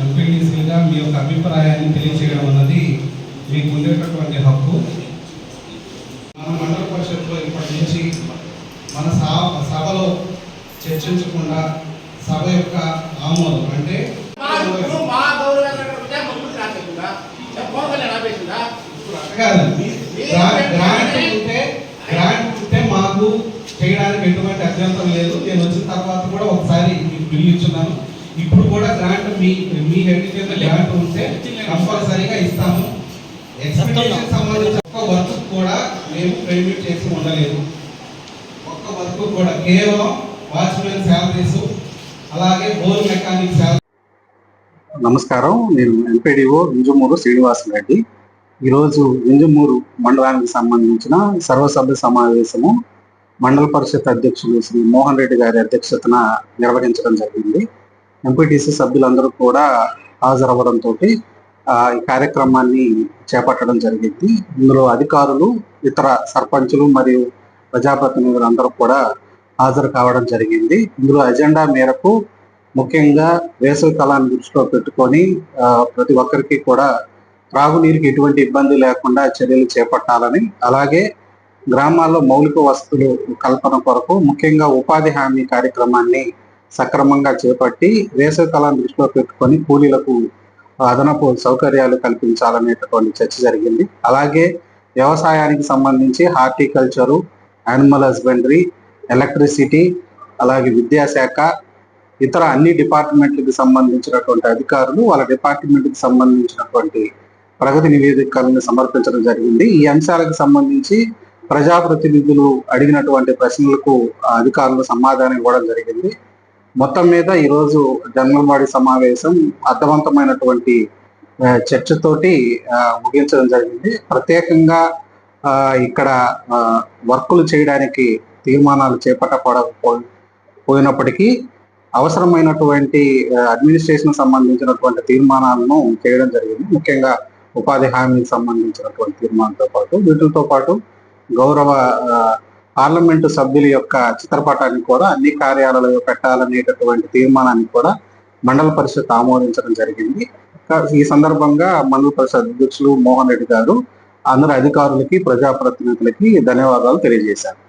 ఎంపీడీసీగా మీ యొక్క అభిప్రాయాన్ని తెలియజేయడం అన్నది మీకు ఉండేటటువంటి హక్కు. మన మండల పరిషత్లో ఇప్పటి నుంచి మన సభలో చర్చించకుండా సభ యొక్క ఆమోదం అంటే మా ఇప్పుడు మా గౌరవంగా ఉంటే ముగ్గురు రాసేస్తుందా పోగలే రాసేస్తుందా కాదు. గ్రా- గ్రాంట్ ఉంటే గ్రాంట్ ఉంటే మాకు చేయడానికి ఎటువంటి అభ్యంతరం లేదు. నేను వచ్చిన తర్వాత కూడా ఒకసారి మీకు బిల్లు ఇచ్చున్నాను ఇప్పుడు కూడా గ్రాంట్ మీ మీ హెడ్ కింద గ్రాంట్ ఉంటే కంపల్సరీగా ఇస్తాము. ఎక్స్పెక్టేషన్ సంబంధించిన ఒక్క వర్క్ కూడా మేము పేమెంట్ చేసి ఉండలేదు. ఒక్క వర్క్ కూడా కేవలం వాచ్మెన్ శాలరీస్ అలాగే బోర్ మెకానిక్ శాలరీ నమస్కారం. నేను ఎంపీడీఓ వింజమూరు శ్రీనివాసరెడ్డి ఈరోజు వింజమూరు మండలానికి సంబంధించిన సర్వసభ్య సమావేశము మండల పరిషత్ అధ్యక్షులు శ్రీ మోహన్ రెడ్డి గారి అధ్యక్షతన నిర్వహించడం జరిగింది. ఎంపీటీసీ సభ్యులందరూ కూడా హాజరవ్వడంతో ఈ కార్యక్రమాన్ని చేపట్టడం జరిగింది. ఇందులో అధికారులు ఇతర సర్పంచులు మరియు ప్రజాప్రతినిధులు అందరూ కూడా హాజరు కావడం జరిగింది. ఇందులో అజెండా మేరకు ముఖ్యంగా వేసవి కాలాన్ని దృష్టిలో పెట్టుకొని ప్రతి ఒక్కరికి కూడా త్రాగునీరుకి ఎటువంటి ఇబ్బంది లేకుండా చర్యలు చేపట్టాలని అలాగే గ్రామాల్లో మౌలిక వసతులు కల్పన కొరకు ముఖ్యంగా ఉపాధి హామీ కార్యక్రమాన్ని సక్రమంగా చేపట్టి వేసవి కాలాన్ని దృష్టిలో పెట్టుకొని కూలీలకు అదనపు సౌకర్యాలు కల్పించాలనేటటువంటి చర్చ జరిగింది. అలాగే వ్యవసాయానికి సంబంధించి హార్టికల్చరు యానిమల్ హస్బెండరీ ఎలక్ట్రిసిటీ అలాగే విద్యాశాఖ ఇతర అన్ని డిపార్ట్మెంట్లకు సంబంధించినటువంటి అధికారులు వాళ్ళ డిపార్ట్మెంట్కి సంబంధించినటువంటి ప్రగతి నివేదికలను సమర్పించడం జరిగింది. ఈ అంశాలకు సంబంధించి ప్రజాప్రతినిధులు అడిగినటువంటి ప్రశ్నలకు అధికారులు సమాధానం ఇవ్వడం జరిగింది. మొత్తం మీద ఈరోజు జంగల్వాడి సమావేశం అర్థవంతమైనటువంటి చర్చతోటి ముగించడం జరిగింది. ప్రత్యేకంగా ఇక్కడ వర్కులు చేయడానికి తీర్మానాలు చేపట్టకపో పోయినప్పటికీ అవసరమైనటువంటి అడ్మినిస్ట్రేషన్ సంబంధించినటువంటి తీర్మానాలను చేయడం జరిగింది. ముఖ్యంగా ఉపాధి హామీకి సంబంధించినటువంటి తీర్మానంతో పాటు వీటితో పాటు గౌరవ పార్లమెంట్ పార్లమెంటు సభ్యుల యొక్క చిత్రపటాన్ని కూడా అన్ని కార్యాలయాల్లో పెట్టాలనేటటువంటి తీర్మానాన్ని కూడా మండల పరిషత్ ఆమోదించడం జరిగింది. ఈ సందర్భంగా మండల పరిషత్ అధ్యక్షులు మోహన్ రెడ్డి గారు అందరు అధికారులకి ప్రజాప్రతినిధులకి ధన్యవాదాలు తెలియజేశారు.